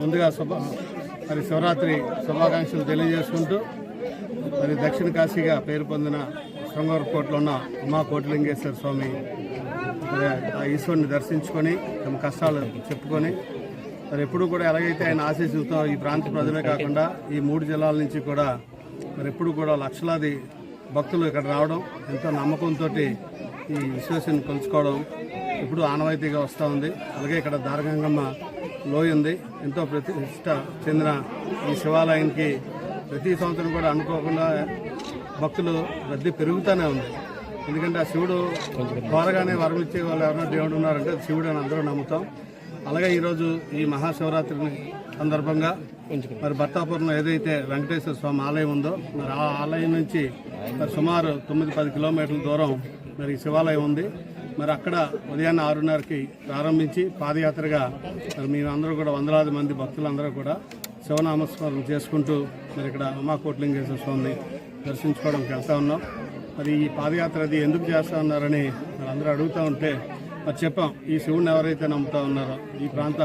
ముందుగా శుభ మరి శివరాత్రి శుభాకాంక్షలు తెలియజేసుకుంటూ మరి దక్షిణ కాశీగా పేరు పొందిన శృంగారకోటలో ఉన్న ఉమా కోటిలింగేశ్వర స్వామి మరి ఆ ఈశ్వరుని దర్శించుకొని తమ కష్టాలు చెప్పుకొని మరి ఎప్పుడు కూడా ఎలాగైతే ఆయన ఆశీస్సులతో ఈ ప్రాంత ప్రజలే కాకుండా ఈ మూడు జిల్లాల నుంచి కూడా మరి ఎప్పుడు కూడా లక్షలాది భక్తులు ఇక్కడ రావడం ఎంతో నమ్మకంతో ఈ విశ్వాసాన్ని కొలుచుకోవడం ఇప్పుడు ఆనవాయితీగా వస్తూ ఉంది. అలాగే ఇక్కడ దారగంగమ్మ లోయ ఉంది. ఎంతో ప్రతిష్ట చెందిన ఈ శివాలయానికి ప్రతి సంవత్సరం కూడా అనుకోకుండా భక్తులు రద్దీ పెరుగుతూనే ఉంది. ఎందుకంటే ఆ శివుడు త్వరగానే వరం ఇచ్చే వాళ్ళు ఎవరైనా దేవుడు ఉన్నారంటే శివుడు అని అందరూ నమ్ముతాం. అలాగే ఈరోజు ఈ మహాశివరాత్రిని సందర్భంగా మరి భర్తాపురంలో ఏదైతే వెంకటేశ్వర స్వామి ఆలయం ఉందో మరి ఆ ఆలయం నుంచి మరి సుమారు తొమ్మిది పది కిలోమీటర్ల దూరం మరి శివాలయం ఉంది. మరి అక్కడ ఉదయాన్నే ఆరున్నరకి ప్రారంభించి పాదయాత్రగా మరి అందరూ కూడా వందలాది మంది భక్తులందరూ కూడా శివనామస్మరణ చేసుకుంటూ మరి ఇక్కడ ఉమా కోట్లింగేశ్వర స్వామిని దర్శించుకోవడానికి వెళ్తా ఉన్నాం. మరి ఈ పాదయాత్ర అది ఎందుకు చేస్తా ఉన్నారని మరి అందరూ అడుగుతూ ఉంటే మరి చెప్పాం. ఈ శివుడిని ఎవరైతే నమ్ముతా ఉన్నారో ఈ ప్రాంత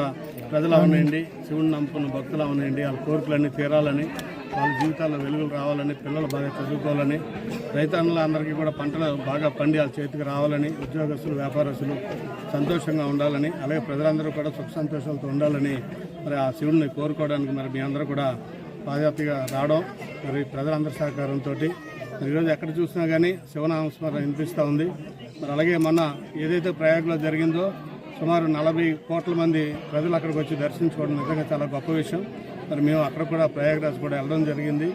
ప్రజలు అవనండి శివుడిని నమ్ముకున్న భక్తులు అవనండి వాళ్ళ కోరికలన్నీ తీరాలని వాళ్ళ జీవితాల్లో వెలుగులు రావాలని పిల్లలు బాగా చదువుకోవాలని రైతన్నులందరికీ కూడా పంటలు బాగా పండి వాళ్ళ చేతికి రావాలని ఉద్యోగస్తులు వ్యాపారస్తులు సంతోషంగా ఉండాలని అలాగే ప్రజలందరూ కూడా సుఖ సంతోషాలతో ఉండాలని మరి ఆ శివుడిని కోరుకోవడానికి మరి మీ అందరూ కూడా పాదయాత్రగా రావడం మరి ప్రజలందరి సహకారంతో. ఈరోజు ఎక్కడ చూసినా కానీ శివనామస్మరణ వినిపిస్తూ ఉంది. మరి అలాగే మొన్న ఏదైతే ప్రయాగలో జరిగిందో సుమారు నలభై కోట్ల మంది ప్రజలు అక్కడికి వచ్చి దర్శించుకోవడం నిజంగా చాలా గొప్ప విషయం. మరి మేము అక్కడ కూడా ప్రయాగరాజ్ కూడా వెళ్ళడం జరిగింది.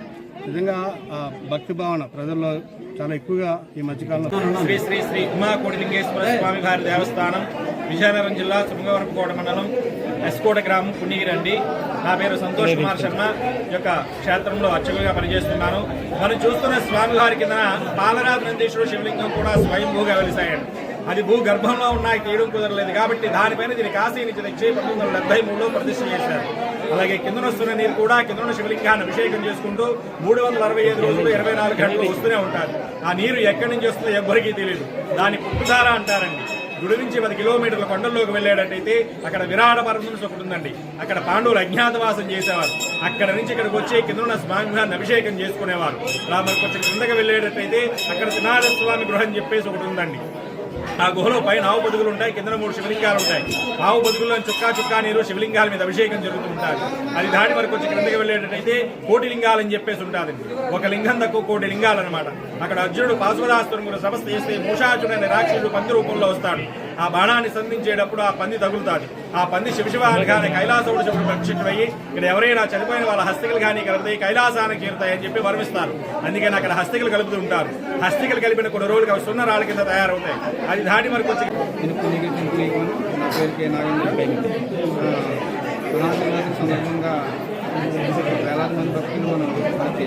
నిజంగా ఆ భక్తి భావన ప్రజల్లో చాలా ఎక్కువగా ఈ మధ్యకాలంలో శ్రీ శ్రీ శ్రీ ఉమా కోటిలింగేశ్వర స్వామి గారి దేవస్థానం విజయనగరం జిల్లా సుమగవరపుకోట మండలం ఎస్కోట గ్రామం పుణ్యగిరండి. నా పేరు సంతోష్ కుమార్ శర్మ. యొక్క క్షేత్రంలో అర్చకులుగా పనిచేస్తున్నాను. మనం చూస్తున్న స్వామివారి కింద పాలరాజు నందీశ్వరుడు శివలింగం కూడా స్వయంభూగా వెలిసాయండి. అది భూగర్భంలో ఉన్నాయి తీయడం కుదరలేదు కాబట్టి దానిపైన దీని కాశీ నుంచి తెచ్చి పంతొమ్మిది వందల డెబ్బై మూడులో ప్రతిష్ఠ చేశారు. అలాగే కిందన వస్తున్న నీరు కూడా కిందన శివలింగాన్ని అభిషేకం చేసుకుంటూ మూడు వందల అరవై ఐదు రోజులు ఇరవై నాలుగు గంటలు వస్తూనే ఉంటారు. ఆ నీరు ఎక్కడి నుంచి వస్తుందో ఎవ్వరికీ తెలియదు దాని పుట్టుధార అంటారండి. గుడి నుంచి పది కిలోమీటర్ల కొండల్లోకి వెళ్ళేటట్టయితే అక్కడ విరాట పర్వతం ఒకటి ఉందండి. అక్కడ పాండవులు అజ్ఞాతవాసం చేసేవారు. అక్కడ నుంచి ఇక్కడికి వచ్చి కింద ఉన్న స్వామివారిని అభిషేకం చేసుకునేవారు. అలా కొంచెం కిందకి వెళ్ళేటట్టయితే అక్కడ త్రినాథ స్వామి గృహం చెప్పేసి ఒకటి ఉందండి. ఆ గుహలో పైన ఆవు బతుకులు ఉంటాయి కింద మూడు శివలింగాలు ఉంటాయి. ఆవు బతుకుల్లో చుక్కా చుక్కా నీరు శివలింగాల మీద అభిషేకం జరుగుతూ ఉంటుంది. అది దాటి వరకు వచ్చి క్రిందకి వెళ్ళేటట్టయితే కోటి లింగాలు అని చెప్పేసి ఉంటుంది. ఒక లింగం తక్కువ కోటి లింగాలు అనమాట అక్కడ అర్జునుడు పాశ్వరాస్త్రం కూడా సమస్త చేస్తే మూషాచుడు అనే రాక్షసుడు పంది రూపంలో వస్తాడు. ఆ బాణాన్ని సంధించేటప్పుడు ఆ పంది తగులుతాది ఆ పంది శివశివ కానీ కైలాసవుడు చెప్పుడు ప్రత్యక్షమయ్యి ఇక్కడ ఎవరైనా చనిపోయిన వాళ్ళ హస్తికలు కానీ కలుపుతాయి కైలాసానికి చేరుతాయని చెప్పి వర్మిస్తారు అందుకని అక్కడ హస్తికలు కలుపుతూ ఉంటారు హస్తికలు కలిపిన కొన్ని రోజులు అవి సున్న రాళ్ళ కింద తయారవుతాయి అది దాటి వరకు వచ్చి నేను పుణ్యగిరి టెంపుల్ ఇవ్వను నా పేరు కే నాగేంద్ర పునాది సందర్భంగా వేలాది మంది భక్తులు మనం మనకి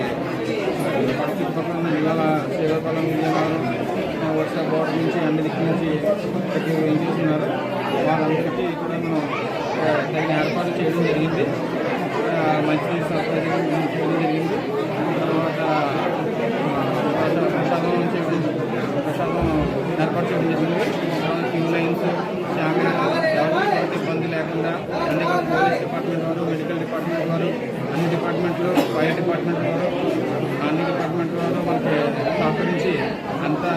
చుట్టుపక్కల ఉన్న జిల్లాల శ్రీకాకుళం విజయనగరం వర్ష బోర్డర్ నుంచి అన్ని ఏం నుంచి వాళ్ళందరికీ కూడా మనం తగిన ఏర్పాటు చేయడం జరిగింది. ఆ, మంచినీటి సౌకర్యం చేయడం జరిగింది. తర్వాత ప్రసాదం చేయడం ప్రసాదం ఏర్పాటు చేయడం జరిగింది. క్యూ లైన్స్ ఎవరికి ఇబ్బంది లేకుండా అన్ని పోలీస్ డిపార్ట్మెంట్ వారు మెడికల్ డిపార్ట్మెంట్ వారు అన్ని డిపార్ట్మెంట్లు ఫైర్ డిపార్ట్మెంట్ వారు అన్ని డిపార్ట్మెంట్ వారు మనకి సహకరించి అంతా